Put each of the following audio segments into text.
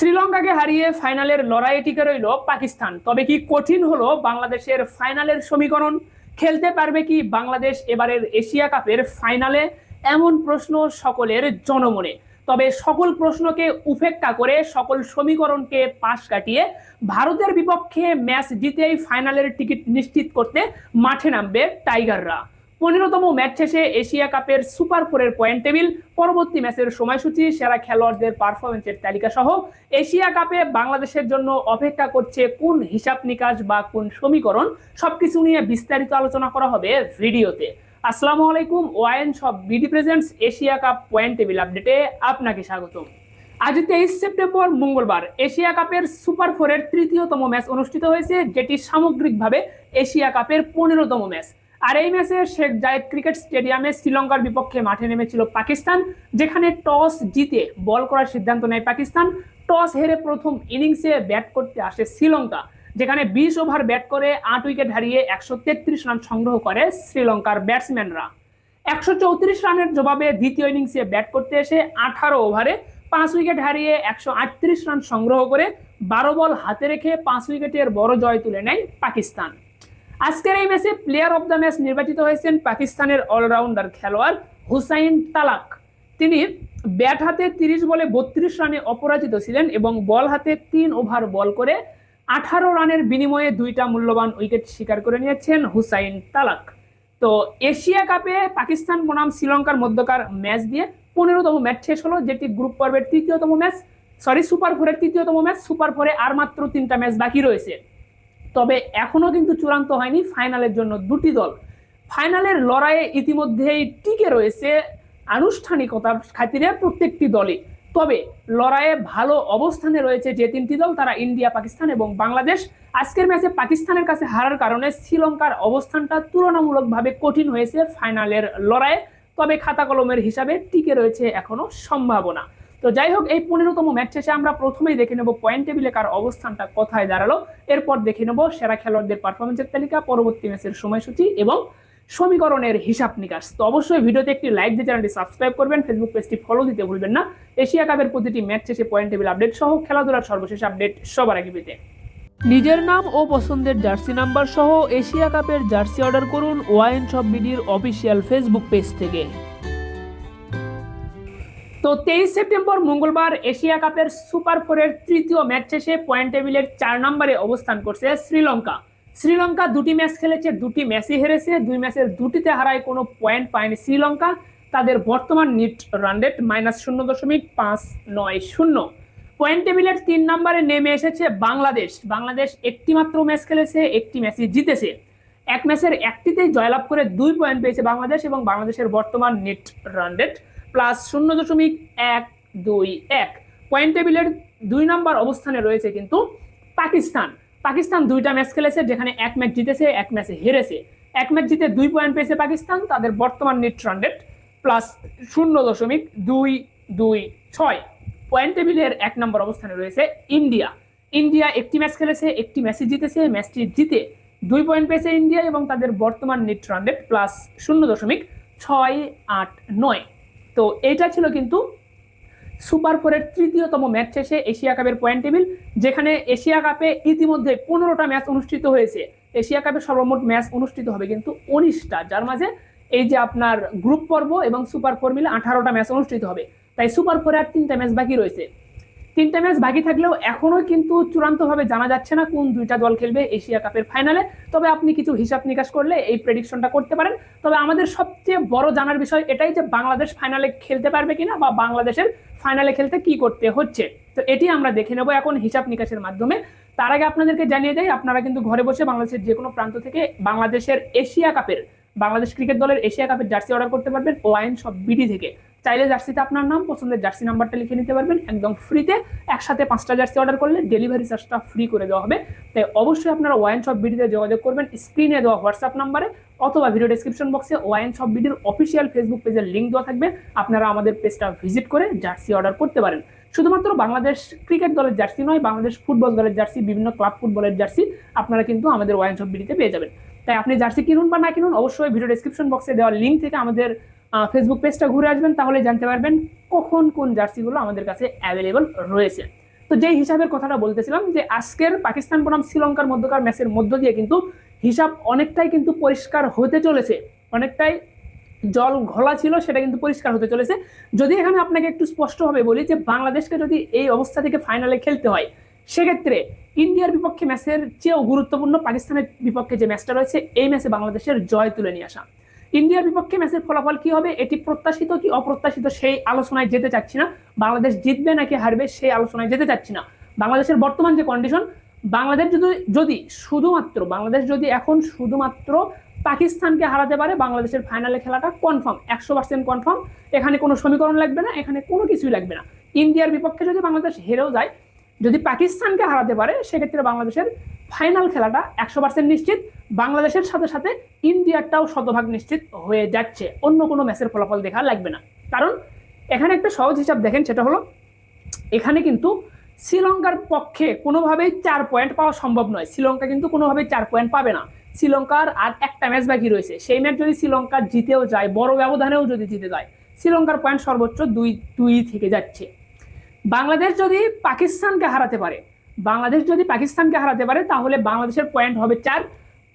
শ্রীলঙ্কাকে হারিয়ে ফাইনালের লড়াইয়ে টিকে রইল পাকিস্তান। তবে কি কঠিন হলো বাংলাদেশের ফাইনালের সমীকরণ? খেলতে পারবে কি বাংলাদেশ এবারের এশিয়া কাপের ফাইনালে? এমন প্রশ্ন সকলের জনমনে। তবে সকল প্রশ্নকে উপেক্ষা করে সকল সমীকরণকে পাশ কাটিয়ে ভারতের বিপক্ষে ম্যাচ জিতেই ফাইনালের টিকিট নিশ্চিত করতে মাঠে নামবে টাইগাররা। পনেরোতম ম্যাচ শেষে এশিয়া কাপের সুপার ফোরের পয়েন্ট টেবিল, পরবর্তী ম্যাচের সময়সূচি, সেরা খেলোয়াড়দের পারফরমেন্সের তালিকা সহ এশিয়া কাপে বাংলাদেশের জন্য অপেক্ষা করছে কোন হিসাব নিকাশ বা কোন সমীকরণ, সবকিছু নিয়ে বিস্তারিত আলোচনা করা হবে ভিডিওতে। আসসালামু আলাইকুম, ওয়াইন সব BD presents, Asia Cup point table আপডেটে আপনাকে স্বাগতম। আজ তেইশ সেপ্টেম্বর, মঙ্গলবার, এশিয়া কাপের সুপার ফোরের তৃতীয়তম ম্যাচ অনুষ্ঠিত হয়েছে, যেটি সামগ্রিকভাবে এশিয়া কাপের পনেরোতম ম্যাচ। আর এই ম্যাচে শেখ জায়েদ ক্রিকেট স্টেডিয়ামে শ্রীলঙ্কার বিপক্ষে মাঠে নেমেছিল পাকিস্তান, যেখানে টস জিতে বল করার সিদ্ধান্ত নেয় পাকিস্তান। টস হেরে প্রথম ইনিংসে ব্যাট করতে আসে শ্রীলঙ্কা, যেখানে বিশ ওভার ব্যাট করে আট উইকেট হারিয়ে একশো তেত্রিশ রান সংগ্রহ করে শ্রীলঙ্কার ব্যাটসম্যানরা। একশো চৌত্রিশ রানের জবাবে দ্বিতীয় ইনিংসে ব্যাট করতে এসে আঠারো ওভারে পাঁচ উইকেট হারিয়ে একশো আটত্রিশ রান সংগ্রহ করে বারো বল হাতে রেখে পাঁচ উইকেটের বড় জয় তুলে নেয় পাকিস্তান। আজকের এই ম্যাচে প্লেয়ার অব দ্য ম্যাচ নির্বাচিত হয়েছেন পাকিস্তানের অলরাউন্ডার খেলোয়াড় হুসাইন তালাক। তিনি ব্যাট হাতে তিরিশ বলে বত্রিশ রানে অপরাজিত ছিলেন এবং বল হাতে তিন ওভার বল করে আঠারো রানের বিনিময়ে দুইটা মূল্যবান উইকেট শিকার করে নিয়েছেন হুসাইন তালাক। তো এশিয়া কাপে পাকিস্তান বনাম শ্রীলঙ্কার মধ্যকার ম্যাচ দিয়ে পনেরোতম ম্যাচ শেষ হলো, যেটি গ্রুপ পর্বের তৃতীয়তম ম্যাচ সরি সুপার ফোরের তৃতীয়তম ম্যাচ সুপার ফোরে আর মাত্র তিনটা ম্যাচ বাকি রয়েছে। তবে এখনও কিন্তু চূড়ান্ত হয়নি ফাইনালের জন্য দুটি দল। ফাইনালের লড়াইয়ে ইতিমধ্যেই টিকে রয়েছে আনুষ্ঠানিকতার খাতিরে প্রত্যেকটি দলই। তবে লড়াইয়ে ভালো অবস্থানে রয়েছে যে তিনটি দল, তারা ইন্ডিয়া, পাকিস্তান এবং বাংলাদেশ। আজকের ম্যাচে পাকিস্তানের কাছে হারার কারণে শ্রীলঙ্কার অবস্থানটা তুলনামূলকভাবে কঠিন হয়েছে ফাইনালের লড়াইয়ে। তবে খাতা কলমের হিসাবে টিকে রয়েছে এখনও সম্ভাবনা। তো যাই হোক এই পনেরোতম ম্যাচ শেষে আমরা প্রথমেই দেখে নেব পয়েন্ট টেবিলে কার অবস্থানটা কোথায় দাঁড়াল। এরপর দেখে নেব সেরা খেলোয়াড়দের পারফরমেন্সের তালিকা, পরবর্তী ম্যাচের সময়সূচি এবং সমীকরণের হিসাব নিকাশ। তো অবশ্যই ভিডিওতে একটি লাইক দিয়ে চ্যানেলটি সাবস্ক্রাইব করবেন ফেসবুক পেজটি ফলো দিতে ভুলবেন না। এশিয়া কাপের প্রতিটি ম্যাচ শেষে পয়েন্ট টেবিল আপডেট সহ খেলাধুলার সর্বশেষ আপডেট সবার আগে পেতে। নিজের নাম ও পছন্দের জার্সি নাম্বার সহ এশিয়া কাপের জার্সি অর্ডার করুন ওয়াইন শপ বিডির অফিসিয়াল ফেসবুক পেজ থেকে। তো তেইশ সেপ্টেম্বর মঙ্গলবার এশিয়া কাপের সুপার ফোরের তৃতীয় ম্যাচ শেষে পয়েন্ট টেবিলের চার নম্বরে অবস্থান করছে শ্রীলঙ্কা। শ্রীলঙ্কা দুটি ম্যাচ খেলেছে, দুটি ম্যাচই হেরেছে, দুই ম্যাচের দুটিতে হারায় কোনো পয়েন্ট পায়নি শ্রীলঙ্কা। তাদের বর্তমান নিট রান রেট মাইনাস শূন্য দশমিক পাঁচ নয় শূন্য। পয়েন্ট টেবিলের তিন নম্বরে নেমে এসেছে বাংলাদেশ। বাংলাদেশ একটি মাত্র ম্যাচ খেলেছে, একটি ম্যাচই জিতেছে। এক ম্যাচের একটিতেই জয়লাভ করে দুই পয়েন্ট পেয়েছে বাংলাদেশ এবং বাংলাদেশের বর্তমান নেট রান রেট প্লাস শূন্য দশমিক এক দুই এক। পয়েন্ট টেবিলের দুই নম্বর অবস্থানে রয়েছে কিন্তু পাকিস্তান। পাকিস্তান দুইটা ম্যাচ খেলেছে, যেখানে এক ম্যাচ জিতেছে, এক ম্যাচে হেরেছে। এক ম্যাচ জিতে দুই পয়েন্ট পেয়েছে পাকিস্তান, তাদের বর্তমান নেট রান রেট প্লাস শূন্য দশমিক দুই দুই ছয়। পয়েন্ট টেবিলের এক নম্বর অবস্থানে রয়েছে ইন্ডিয়া। ইন্ডিয়া একটি ম্যাচ খেলেছে, একটি ম্যাচে জিতেছে ম্যাচটি জিতে দুই পয়েন্ট পেয়েছে ইন্ডিয়া এবং তাদের বর্তমান নেট রান রেট প্লাস শূন্য দশমিক ছয় আট নয়। তো এটা ছিল কিন্তু সুপার ফোরের তৃতীয়তম ম্যাচ শেষে এশিয়া কাপের পয়েন্ট টেবিল, যেখানে এশিয়া কাপে ইতিমধ্যে পনেরোটা ম্যাচ অনুষ্ঠিত হয়েছে। এশিয়া কাপে সর্বমোট ম্যাচ অনুষ্ঠিত হবে কিন্তু উনিশটা, যার মাঝে এই যে আপনার গ্রুপ পর্ব এবং সুপার ফোর মিলে আঠারোটা ম্যাচ অনুষ্ঠিত হবে। তাই সুপার ফোরে আর তিনটা ম্যাচ বাকি রয়েছে। তিনটা ম্যাচ বাকি থাকলেও এখনও কিন্তু চূড়ান্তভাবে জানা যাচ্ছে না কোন দুইটা দল খেলবে এশিয়া কাপের ফাইনালে। তবে আপনি কিছু হিসাব নিকাশ করলে এই প্রেডিকশনটা করতে পারেন। তবে আমাদের সবচেয়ে বড় জানার বিষয় এটাই যে বাংলাদেশ ফাইনালে খেলতে পারবে কিনা বা বাংলাদেশের ফাইনালে খেলতে কি করতে হচ্ছে। তো এটি আমরা দেখে নেব এখন হিসাব নিকাশের মাধ্যমে। তার আগে আপনাদেরকে জানিয়ে দেয় আপনারা কিন্তু ঘরে বসে বাংলাদেশের যে কোনো প্রান্ত থেকে বাংলাদেশের এশিয়া কাপের, বাংলাদেশ ক্রিকেট দলের এশিয়া কাপের জার্সি অর্ডার করতে পারবেন ওয়াইন সব বিডি থেকে। চাইলে জার্সিতে আপনার নাম, পছন্দের জার্সি নাম্বারটা লিখে নিতে পারবেন। একদম ফ্রিতে একসাথে পাঁচটা জার্সি অর্ডার করলে ডেলিভারি চার্জটা ফ্রি করে দেওয়া হবে। তাই অবশ্যই আপনারা ওয়াইন শপ বিডিতে যোগাযোগ করবেন। স্ক্রিনে দেওয়া হোয়াটসঅ্যাপ নাম্বারে অথবা ভিডিও ডেসক্রিপশন বক্সে ওয়াইন শপ বিডির অফিসিয়াল ফেসবুক পেজের লিঙ্ক দেওয়া থাকবে। আপনারা আমাদের পেজটা ভিজিট করে জার্সি অর্ডার করতে পারেন। শুধুমাত্র বাংলাদেশ ক্রিকেট দলের জার্সি নয়, বাংলাদেশ ফুটবল দলের জার্সি, বিভিন্ন ক্লাব ফুটবলের জার্সি আপনারা কিন্তু আমাদের ওয়াইন শপ বিডিতে পেয়ে যাবেন। তাই আপনি জার্সি কিনুন বা না কিনুন, অবশ্যই ভিডিও ডেসক্রিপশন বক্সে দেওয়া লিঙ্ক থেকে আমাদের ফেসবুক পেজটা ঘুরে আসবেন, তাহলে জানতে পারবেন কখন কোন জার্সিগুলো আমাদের কাছে অ্যাভেলেবল রয়েছে। তো যেই হিসাবের কথাটা বলতেছিলাম যে আজকের পাকিস্তান বনাম শ্রীলঙ্কার মধ্যকার ম্যাচের মধ্য দিয়ে কিন্তু হিসাব অনেকটাই কিন্তু পরিষ্কার হতে চলেছে। অনেকটাই জল ঘোলা ছিল, সেটা কিন্তু পরিষ্কার হতে চলেছে। যদি এখানে আপনাকে একটু স্পষ্টভাবে বলি যে বাংলাদেশকে যদি এই অবস্থা থেকে ফাইনালে খেলতে হয়, সেক্ষেত্রে ইন্ডিয়ার বিপক্ষে ম্যাচের চেয়েও গুরুত্বপূর্ণ পাকিস্তানের বিপক্ষে যে ম্যাচটা রয়েছে, এই ম্যাচে বাংলাদেশের জয় তুলে নিয়ে আসা। ইন্ডিয়ার বিপক্ষে ম্যাচের ফলাফল কি হবে, এটি প্রত্যাশিত কি অপ্রত্যাশিত সেই আলোচনায় যেতে চাচ্ছি না। বাংলাদেশ জিতবে নাকি হারবে সেই আলোচনায় যেতে চাচ্ছি না। বাংলাদেশের বর্তমান যে কন্ডিশন বাংলাদেশ যদি যদি শুধুমাত্র, বাংলাদেশ যদি এখন শুধুমাত্র পাকিস্তানকে হারাতে পারে, বাংলাদেশের ফাইনালে খেলাটা কনফার্ম একশো পার্সেন্ট কনফার্ম এখানে কোনো সমীকরণ লাগবে না, এখানে কোনো কিছুই লাগবে না। ইন্ডিয়ার বিপক্ষে যদি বাংলাদেশ হেরেও যায় যদি পাকিস্তানকে হারাতে পারে, সেক্ষেত্রে বাংলাদেশের ফাইনাল খেলাটা একশো পার্সেন্ট নিশ্চিত। বাংলাদেশের সাথে সাথে ইন্ডিয়ারটাও শতভাগ নিশ্চিত হয়ে যাচ্ছে। অন্য কোনো ম্যাচের ফলাফল দেখা লাগবে না। কারণ এখানে একটা সহজ হিসাব দেখেন, সেটা হলো এখানে কিন্তু শ্রীলঙ্কার পক্ষে কোনোভাবেই চার পয়েন্ট পাওয়া সম্ভব নয়। শ্রীলঙ্কা কিন্তু কোনোভাবেই চার পয়েন্ট পাবে না। শ্রীলঙ্কার আর একটা ম্যাচ বাকি রয়েছে। সেই ম্যাচ যদি শ্রীলঙ্কা জিতেও যায়, বড় ব্যবধানেও যদি জিতে যায়, শ্রীলঙ্কার পয়েন্ট সর্বোচ্চ দুই দুই থেকে যাচ্ছে। বাংলাদেশ যদি পাকিস্তানকে হারাতে পারে, বাংলাদেশ যদি পাকিস্তানকে হারাতে পারে, তাহলে বাংলাদেশের পয়েন্ট হবে চার,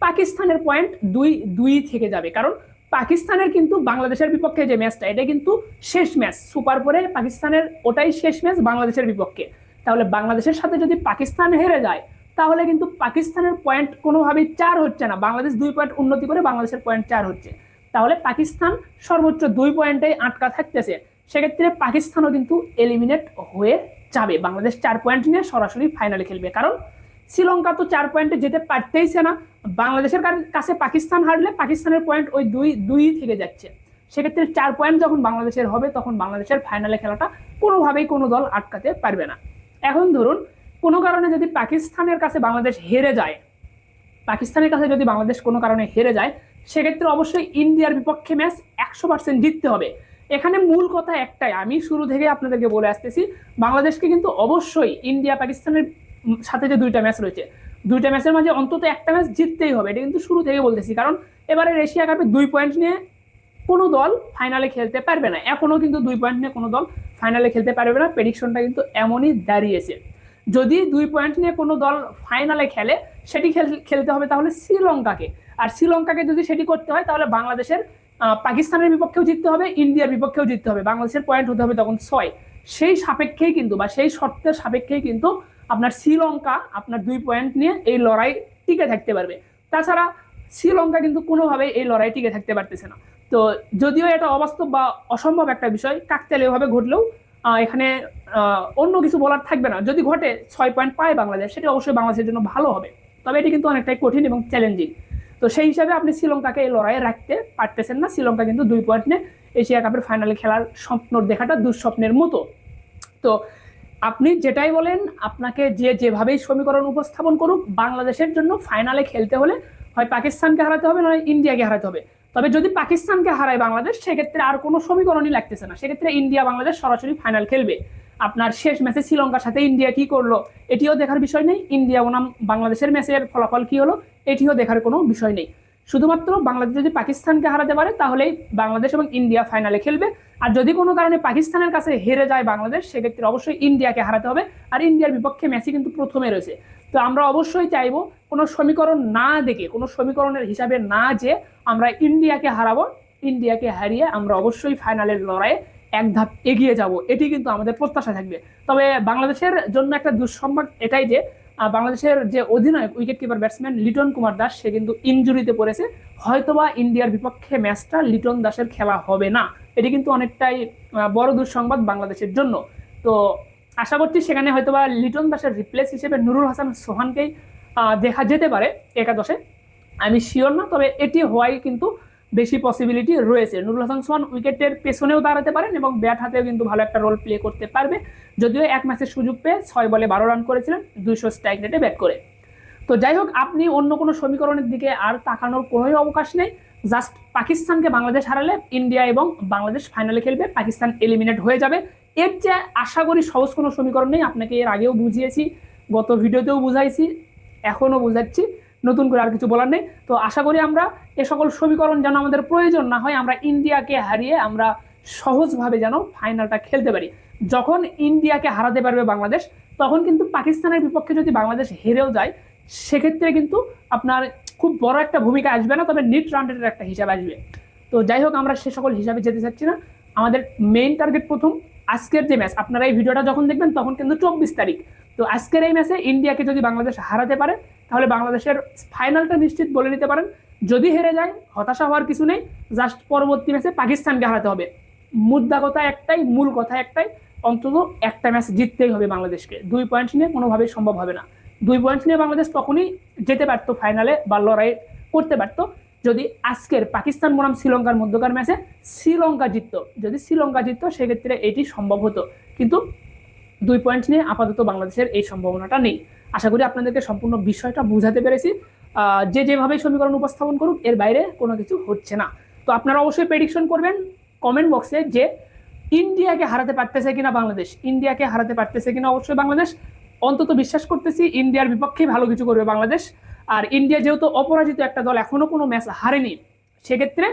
পাকিস্তানের পয়েন্ট দুই দুই থেকে যাবে। কারণ পাকিস্তানের কিন্তু বাংলাদেশের বিপক্ষে যে ম্যাচটা এটা কিন্তু শেষ ম্যাচ সুপার পরে পাকিস্তানের ওটাই শেষ ম্যাচ বাংলাদেশের বিপক্ষে। তাহলে বাংলাদেশের সাথে যদি পাকিস্তান হেরে যায়, তাহলে কিন্তু পাকিস্তানের পয়েন্ট কোনোভাবেই চার হচ্ছে না। বাংলাদেশ দুই পয়েন্ট উন্নতি করে বাংলাদেশের পয়েন্ট চার হচ্ছে। তাহলে পাকিস্তান সর্বোচ্চ দুই পয়েন্টেই আটকা থাকতেছে। সেক্ষেত্রে পাকিস্তানও কিন্তু এলিমিনেট হয়ে যাবে। বাংলাদেশ চার পয়েন্ট নিয়ে সরাসরি ফাইনালে খেলবে। কারণ শ্রীলঙ্কা তো চার পয়েন্টে যেতে পারতেইছে না। বাংলাদেশের কাছে পাকিস্তান হারলে পাকিস্তানের পয়েন্ট ওই দুই দুই থেকে যাচ্ছে। সেক্ষেত্রে চার পয়েন্ট যখন বাংলাদেশের হবে, তখন বাংলাদেশের ফাইনালে খেলাটা কোনোভাবেই কোনো দল আটকাতে পারবে না। এখন ধরুন, কোনো কারণে যদি পাকিস্তানের কাছে বাংলাদেশ হেরে যায়, পাকিস্তানের কাছে যদি বাংলাদেশ কোনো কারণে হেরে যায়, সেক্ষেত্রে অবশ্যই ইন্ডিয়ার বিপক্ষে ম্যাচ একশো পার্সেন্ট জিততে হবে। এখানে মূল কথা একটাই, আমি শুরু থেকে আপনাদেরকে বলে আসতেছি, বাংলাদেশকে কিন্তু অবশ্যই ইন্ডিয়া, পাকিস্তানের সাথে যে দুইটা ম্যাচ রয়েছে, দুইটা ম্যাচের মাঝে অন্তত একটা ম্যাচ জিততেই হবে, এটা কিন্তু শুরু থেকে বলতেছি, কারণ এবারে এশিয়া কাপে দুই পয়েন্ট নিয়ে কোনো দল ফাইনালে খেলতে পারবে না, এখনও কিন্তু দুই পয়েন্ট নিয়ে কোনো দল ফাইনালে খেলতে পারবে না প্রেডিকশনটা কিন্তু এমনই দাঁড়িয়েছে। যদি দুই পয়েন্ট নিয়ে কোনো দল ফাইনালে খেলে, সেটি খেল- খেলতে হবে তাহলে শ্রীলঙ্কাকে, আর শ্রীলঙ্কাকে যদি সেটি করতে হয়, তাহলে বাংলাদেশের পাকিস্তানের বিপক্ষেও জিততে হবে, ইন্ডিয়ার বিপক্ষেও জিততে হবে, বাংলাদেশের পয়েন্ট হতে হবে তখন ছয়। সেই সাপেক্ষেই কিন্তু বা সেই শর্তের সাপেক্ষেই কিন্তু আপনার শ্রীলঙ্কা আপনার দুই পয়েন্ট নিয়ে এই লড়াই টিকে থাকতে পারবে। তাছাড়া শ্রীলঙ্কা কিন্তু কোনোভাবেই এই লড়াই টিকে থাকতে পারতেছে না। তো যদিও এটা অবাস্তব বা অসম্ভব একটা বিষয় কাকতালীয়ভাবে ঘটলেও এখানে অন্য কিছু বলার থাকবে না। যদি ঘটে ছয় পয়েন্ট পায় বাংলাদেশ, সেটা অবশ্যই বাংলাদেশের জন্য ভালো হবে। তবে এটি কিন্তু অনেকটাই কঠিন এবং চ্যালেঞ্জিং তো সেই হিসাবে আপনি শ্রীলঙ্কাকে এই লড়াইয়ে রাখতে পারতেছেন না। শ্রীলঙ্কা কিন্তু দুই পয়েন্ট নিয়ে এশিয়া কাপের ফাইনালে খেলার স্বপ্ন দেখাটা দুঃস্বপ্নের মতো। তো আপনি যেটাই বলেন, আপনাকে যে যেভাবেই সমীকরণ উপস্থাপন করুক, বাংলাদেশের জন্য ফাইনালে খেলতে হলে হয় পাকিস্তানকে হারাতে হবে নয় ইন্ডিয়াকে হারাতে হবে। তবে যদি পাকিস্তানকে হারায় বাংলাদেশ, সেক্ষেত্রে আর কোনো সমীকরণই লাগতেছে না। সেক্ষেত্রে ইন্ডিয়া বাংলাদেশ সরাসরি ফাইনাল খেলবে। আপনার শেষ ম্যাচে শ্রীলঙ্কার সাথে ইন্ডিয়া কি করল, এটিও দেখার বিষয় নেই। ইন্ডিয়া বনাম বাংলাদেশের ম্যাচের ফলাফল কি হলো, এটিও দেখার কোনো বিষয় নেই। শুধুমাত্র বাংলাদেশ যদি পাকিস্তানকে হারাতে পারে, তাহলেই বাংলাদেশ এবং ইন্ডিয়া ফাইনালে খেলবে। আর যদি কোনো কারণে পাকিস্তানের কাছে হেরে যায় বাংলাদেশ, সেক্ষেত্রে অবশ্যই ইন্ডিয়াকে হারাতে হবে। আর ইন্ডিয়ার বিপক্ষে মেসি কিন্তু প্রথমে রয়েছে। তো আমরা অবশ্যই চাইব কোনো সমীকরণ না দেখে, কোনো সমীকরণের হিসাবে না যে আমরা ইন্ডিয়াকে হারাবো ইন্ডিয়াকে হারিয়ে আমরা অবশ্যই ফাইনালের লড়াইয়ে এক ধাপ এগিয়ে যাব, এটি কিন্তু আমাদের প্রত্যাশা থাকবে। তবে বাংলাদেশের জন্য একটা দুঃসংবাদ এটাই যে বাংলাদেশের যে অধিনায়ক wicket keeper batsman Liton Kumar Das, সে কিন্তু ইনজুরিতে পড়েছে। হয়তোবা ইন্ডিয়ার বিপক্ষে ম্যাচটা লিটন দাসের খেলা হবে না। এটি কিন্তু অনেকটাই বড় দুঃসংবাদ বাংলাদেশের জন্য। তো আশা করছি সেখানে হয়তোবা লিটন দাসের রিপ্লেস হিসেবে নুরুল হাসান সোহানকেই দেখা যেতে পারে একাদশে। আমি শিওর না, তবে এটি হওয়াই কিন্তু বেশি পসিবিলিটি রয়েছে। নুরুল হাসান সোহান উইকেটের পেছনেও দাঁড়াতে পারেন এবং ব্যাট হাতেও কিন্তু ভালো একটা রোল প্লে করতে পারবে। যদিও এক ম্যাচের সুযোগ পেয়ে ছয় বলে বারো রান করেছিলেন, দুইশো স্ট্রাইক রেটে ব্যাট করে। তো যাই হোক, আপনি অন্য কোনো সমীকরণের দিকে আর তাকানোর কোনোই অবকাশ নেই। জাস্ট পাকিস্তানকে বাংলাদেশ হারালে ইন্ডিয়া এবং বাংলাদেশ ফাইনালে খেলবে। পাকিস্তান এলিমিনেট হয়ে যাবে। এর যে আশা করি সহজ কোনো সমীকরণ নেই। আপনাকে এর আগেও বুঝিয়েছি, গত ভিডিওতেও বুঝাইছি, এখনও বুঝাচ্ছি। নতুন করে আর কিছু বলার নেই। তো আশা করি আমরা এ সকল সমীকরণ যেন আমাদের প্রয়োজন না হয়, আমরা ইন্ডিয়াকে হারিয়ে আমরা সহজভাবে যেন ফাইনালটা খেলতে পারি। যখন ইন্ডিয়াকে হারাতে পারবে বাংলাদেশ, তখন কিন্তু পাকিস্তানের বিপক্ষে যদি বাংলাদেশ হেরেও যায়, সেক্ষেত্রে কিন্তু আপনার খুব বড় একটা ভূমিকা আসবে না, তবে নিট রাউন্ডের একটা হিসাব আসবে। তো যাই হোক, আমরা সে সকল হিসাবে যেতে চাচ্ছি না। আমাদের মেইন টার্গেট প্রথম, আজকের যে ম্যাচ আপনারা এই ভিডিওটা যখন দেখবেন, তখন কিন্তু চব্বিশ তারিখ। তো আজকের এই ম্যাচে ইন্ডিয়াকে যদি বাংলাদেশ হারাতে পারে তাহলে বাংলাদেশের ফাইনালটা নিশ্চিত বলে নিতে পারেন। যদি হেরে যায়, হতাশা হওয়ার কিছু নেই, জাস্ট পরবর্তী ম্যাচে পাকিস্তানকে হারাতে হবে। মুদ্রা কথা একটাই, মূল কথা একটাই, অন্তত একটা ম্যাচ জিততেই হবে বাংলাদেশকে। দুই পয়েন্ট নিয়ে কোনোভাবেই সম্ভব হবে না। দুই পয়েন্ট নিয়ে বাংলাদেশ তখনই যেতে পারতো ফাইনালে বা লড়াই করতে পারতো। যদি আজকের পাকিস্তান বনাম শ্রীলঙ্কার মধ্যকার ম্যাচে শ্রীলঙ্কা জিততো, যদি শ্রীলঙ্কা জিততো, সেক্ষেত্রে এটি সম্ভব হতো। কিন্তু দুই পয়েন্ট নিয়ে আপাতত বাংলাদেশের এই সম্ভাবনাটা নেই। আশা করি আপনাদেরকে সম্পূর্ণ বিষয়টা বুঝাতে পেরেছি। যে যেভাবে সমীকরণ উপস্থাপন করুক, এর বাইরে কোনো কিছু হচ্ছে না। তো আপনারা অবশ্যই প্রেডিকশন করবেন কমেন্ট বক্সে যে ইন্ডিয়াকে হারাতে পারতেছে কিনা বাংলাদেশ। ইন্ডিয়াকে হারাতে পারতেছে কিনা অবশ্যই বাংলাদেশ। অন্তত বিশ্বাস করতেছি, ইন্ডিয়ার বিপক্ষে ভালো কিছু করবে বাংলাদেশ। আর ইন্ডিয়া যেহেতু অপরাজিত একটা দল এখনও কোনো ম্যাচ হারেনি, সেক্ষেত্রে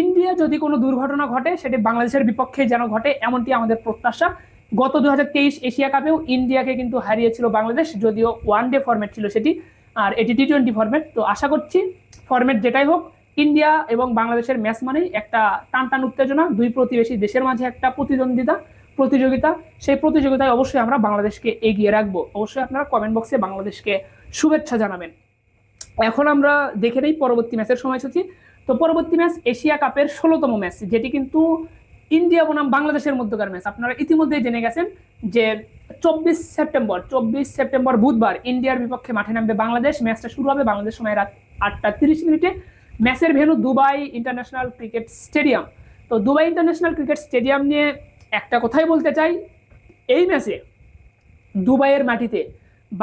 ইন্ডিয়া যদি কোনো দুর্ঘটনা ঘটে, সেটি বাংলাদেশের বিপক্ষে যেন ঘটে, এমনটি আমাদের প্রত্যাশা। গত দুহাজার তেইশ এশিয়া কাপেও ইন্ডিয়াকে কিন্তু হারিয়েছিল বাংলাদেশ, যদিও ওয়ান ডে ফরম্যাট ছিল সেটি, আর এটি টি টোয়েন্টি ফরম্যাট তো আশা করছি ফরম্যাট যেটাই হোক, ইন্ডিয়া এবং বাংলাদেশের ম্যাচ মানেই একটা টান টান উত্তেজনা, দুই প্রতিবেশী দেশের মাঝে একটা প্রতিদ্বন্দ্বিতা, প্রতিযোগিতা। সেই প্রতিযোগিতায় অবশ্যই আমরা বাংলাদেশকে এগিয়ে রাখব। অবশ্যই আপনারা কমেন্ট বক্সে বাংলাদেশকে শুভেচ্ছা জানাবেন। এখন আমরা দেখে নেই পরবর্তী ম্যাচের সময়সূচি। তো পরবর্তী ম্যাচ এশিয়া কাপের ষোলোতম ম্যাচ যেটি কিন্তু ইন্ডিয়া বনাম বাংলাদেশের মধ্যকার ম্যাচ আপনারা ইতিমধ্যেই জেনে গেছেন যে চব্বিশ সেপ্টেম্বর চব্বিশ সেপ্টেম্বর বুধবার ইন্ডিয়ার বিপক্ষে মাঠে নামবে বাংলাদেশ। ম্যাচটা শুরু হবে বাংলাদেশ সময় রাত আটটা তিরিশ মিনিটে। Match venue Dubai international cricket stadium তো দুবাই ইন্টারন্যাশনাল ক্রিকেট স্টেডিয়াম নিয়ে একটা কথাই বলতে চাই, এই ম্যাচে দুবাইয়ের মাটিতে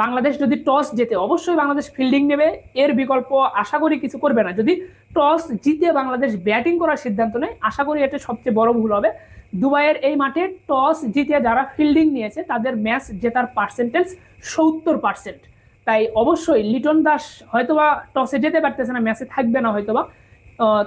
বাংলাদেশ যদি টস জেতে, অবশ্যই বাংলাদেশ ফিল্ডিং নেবে। এর বিকল্প আশা করি কিছু করবে না। যদি টস জিতে বাংলাদেশ ব্যাটিং করার সিদ্ধান্ত নেয়, আশা করি এটা সবচেয়ে বড় ভুল হবে। দুবাইয়ের এই মাঠে টস জিতে যারা ফিল্ডিং নিয়েছে, তাদের ম্যাচ জেতার পার্সেন্টেজ সত্তর পার্সেন্ট তাই অবশ্যই লিটন দাস হয়তোবা টসে যেতে পারতেছে না ম্যাচে থাকবে না হয়তোবা।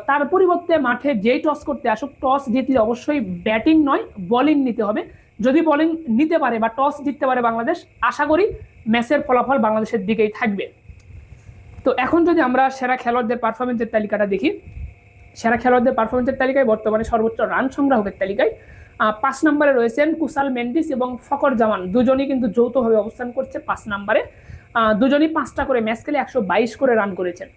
তার পরিবর্তে মাঠে যেই টস করতে আসুক টস জিতলে অবশ্যই ব্যাটিং নয় বোলিং নিতে হবে। যদি বোলিং নিতে পারে বা টস জিততে পারে বাংলাদেশ, আশা করি ম্যাচের ফলাফল বাংলাদেশের দিকেই থাকবে। তো এখন যদি আমরা সেরা খেলোয়াড়দের পারফরমেন্সের তালিকাটা দেখি, সেরা খেলোয়াড়দের পারফরমেন্সের তালিকায় বর্তমানে সর্বোচ্চ রান সংগ্রাহকের তালিকায় পাঁচ নম্বরে রয়েছেন কুসাল মেন্ডিস এবং ফকর জামান। দুজনই কিন্তু যৌথভাবে অবস্থান করছে পাঁচ নম্বরে। দুজনই পাঁচটা করে ম্যাচ খেলে একশো বাইশ করে রান করেছেন।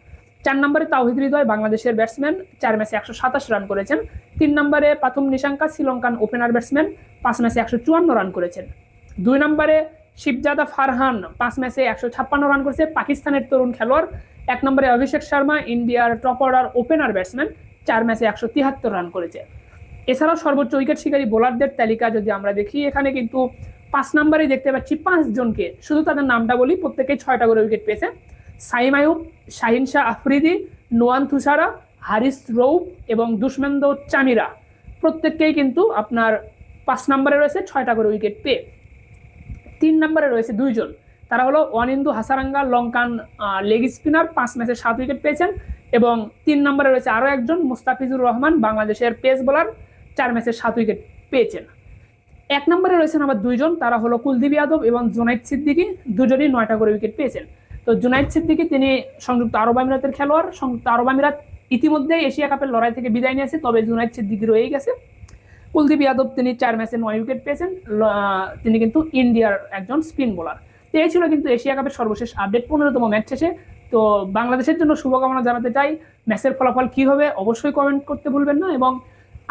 চার নম্বরে তাওহিদ হৃদয় বাংলাদেশের ব্যাটসম্যান চার ম্যাচে একশো সাতাশ রান করেছেন। তিন নম্বরে Pathum Nissanka, Sri Lankan opener batsman পাঁচ ম্যাচে একশো চুয়ান্ন রান করেছেন। দুই নম্বরে শিবজাদা ফারহান, পাঁচ ম্যাচে একশো ছাপ্পান্ন রান করেছে, পাকিস্তানের তরুণ খেলোয়াড়। এক নম্বরে অভিষেক শর্মা, ইন্ডিয়ার টপ অর্ডার ওপেনার ব্যাটসম্যান চার ম্যাচে একশো তিয়াত্তর রান করেছে। এছাড়াও সর্বোচ্চ উইকেট শিকারী বোলারদের তালিকা যদি আমরা দেখি, এখানে কিন্তু পাঁচ নম্বরে দেখতে পাচ্ছি পাঁচ জনকে শুধু তাদের নামটা বলি প্রত্যেকেই ছয়টা করে উইকেট পেয়েছে। সাইম আয়ুব শাহিন শাহ আফ্রিদি, নোয়ান তুষারা, হারিস রৌফ এবং দুষ্মেন্দ্র চামিরা। প্রত্যেককেই কিন্তু আপনার পাঁচ নম্বরে রয়েছে ছয়টা করে উইকেট পেয়ে। তিন নম্বরে রয়েছে দুইজন। তারা হলো Wanindu Hasaranga, Lankan leg spinner, পাঁচ ম্যাচে সাত উইকেট পেয়েছেন এবং তিন নম্বরে রয়েছে আরও একজন, মুস্তাফিজুর রহমান, বাংলাদেশের পেস বোলার, চার ম্যাচে সাত উইকেট পেয়েছেন। এক নম্বরে রয়েছেন আবার দুইজন, তারা হলো কুলদীপ যাদব এবং জুনাইদ সিদ্দিকি, দুজনই নয়টা করে উইকেট পেয়েছেন। তো জুনাইদ সিদ্দিকি, তিনি সংযুক্ত আরব আমিরাতের খেলোয়াড়। সংযুক্ত আরব আমিরাত ইতিমধ্যেই এশিয়া কাপের লড়াই থেকে বিদায় নিয়েছে, তবে জুনাইদ সিদ্দিকি রয়েই গেছে। কুলদীপ যাদব, তিনি চার ম্যাচে নয় উইকেট পেয়েছেন। তিনি কিন্তু ইন্ডিয়ার একজন স্পিন বোলার। তো এই ছিল কিন্তু এশিয়া কাপের সর্বশেষ আপডেট, পনেরোতম ম্যাচ শেষে। তো বাংলাদেশের জন্য শুভকামনা জানাতে চাই, ম্যাচের ফলাফল কী হবে অবশ্যই কমেন্ট করতে ভুলবেন না। এবং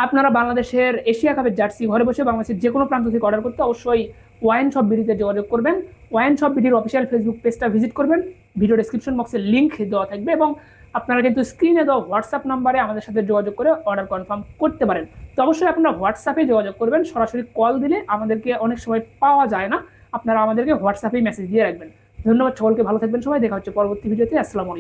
আপনারা বাংলাদেশের এশিয়া কাপের জার্সি ঘরে বসে বাংলাদেশের যে কোনো প্রান্ত থেকে অর্ডার করতে অবশ্যই ওয়াইন শপ বিডিতে যোগাযোগ করবেন, ওয়াইন শপ বিডির অফিসিয়াল ফেসবুক পেজটা ভিজিট করবেন ভিডিও ডেসক্রিপশন বক্সে লিঙ্ক দেওয়া থাকবে এবং আপনারা কিন্তু স্ক্রিনে দেওয়া হোয়াটসঅ্যাপ নাম্বারে আমাদের সাথে যোগাযোগ করে অর্ডার কনফার্ম করতে পারেন। তো অবশ্যই আপনারা হোয়াটসঅ্যাপে যোগাযোগ করবেন, সরাসরি কল দিলে আমাদেরকে অনেক সময় পাওয়া যায় না, আপনারা আমাদেরকে হোয়াটসঅ্যাপেই মেসেজ দিয়ে রাখবেন। ধন্যবাদ সকলকে, ভালো থাকবেন সবাই, দেখা হচ্ছে পরবর্তী ভিডিওতে আসসালামু